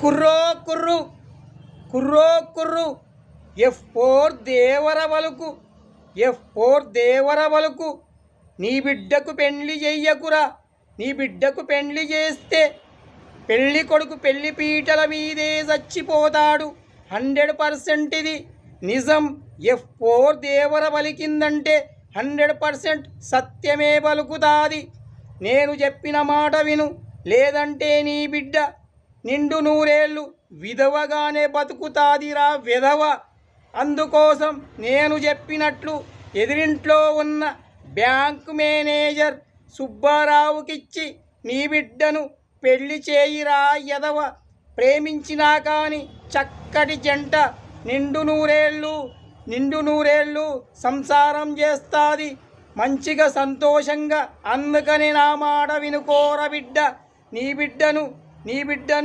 కుర్రో కుర్రు కుర్రో కుర్రు ఎఫ్ ఫోర్ దేవర వలుకు ఎఫ్ ఫోర్ దేవర వలుకు నీ బిడ్డకు పెళ్ళి చెయ్యకురా నీ బిడ్డకు పెళ్ళి చేస్తే పెళ్ళి కొడుకు పెళ్ళి పీటల మీదే చచ్చిపోతాడు. హండ్రెడ్ పర్సెంట్ ఇది నిజం. ఎఫ్ ఫోర్ దేవర పలికిందంటే హండ్రెడ్ పర్సెంట్ సత్యమే పలుకుతాది నేను చెప్పిన మాట విను. లేదంటే నీ బిడ్డ నిండు నూరేళ్ళు విధవగానే బతుకుతాదిరా విధవ. అందుకోసం నేను చెప్పినట్లు ఎదిరింట్లో ఉన్న బ్యాంకు మేనేజర్ సుబ్బారావుకిచ్చి నీ బిడ్డను పెళ్ళి చేయిరా ఎదవ ప్రేమించినా కానీ చక్కటి జంట నిండు నూరేళ్ళు నిండు నూరేళ్ళు సంసారం చేస్తాది. మంచిగా సంతోషంగా అందుకని నా మాట వినుకోర బిడ్డ. నీ బిడ్డను నీ బిడ్డను